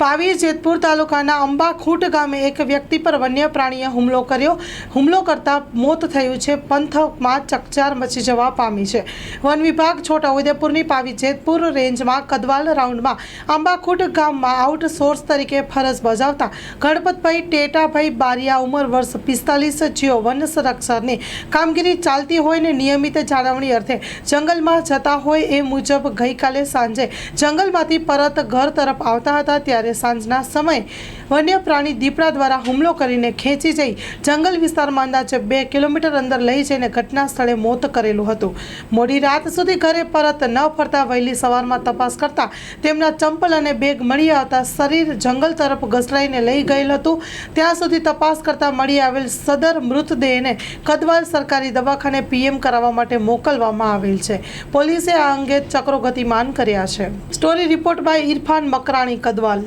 પાવી જેતપુર તાલુકાના અંબાખૂટ ગામે એક વ્યક્તિ પર વન્ય પ્રાણીએ હુમલો કર્યો. હુમલો કરતા મોત થયું છે. પંથકમાં ચકચાર મચી જવા પામી છે. વન વિભાગ છોટાઉદેપુરની પાવી જેતપુર રેન્જમાં કદવાલ રાઉન્ડમાં અંબાખૂટ ગામમાં આઉટસોર્સ તરીકે ફરજ બજાવતા ગણપતભાઈ ટેટાભાઈ બારિયા ઉંમર વર્ષ પિસ્તાલીસ, જેઓ વન સંરક્ષણની કામગીરી ચાલતી હોય ને નિયમિત જાળવણી અર્થે જંગલમાં જતા હોય એ મુજબ ગઈકાલે સાંજે જંગલમાંથી પરત ઘર તરફ આવતા હતા ત્યારે સાંજના સમયે વન્ય પ્રાણી દીપડા દ્વારા હુમલો કરીને ખેંચી જઈ જંગલ વિસ્તારમાં અંદાજે બે કિલોમીટર અંદર લઈ જઈને ઘટના સ્થળે મોત કરેલું હતું. મોડી રાત સુધી ઘરે પરત ન ફરતા વહેલી સવારમાં તપાસ કરતા તેમના ચંપલ અને બેગ મળી આવતા શરીર જંગલ તરફ ઘસડાઈને લઈ ગયેલ હતું. ત્યાં સુધી તપાસ કરતા મળી આવેલ સદર મૃતદેહને કદવાલ સરકારી દવાખાને પીએમ કરાવવા માટે મોકલવામાં આવેલ છે. પોલીસે આ અંગે ચક્રો ગતિમાન કર્યા છે. Story report by Irfan Makrani Kadwal.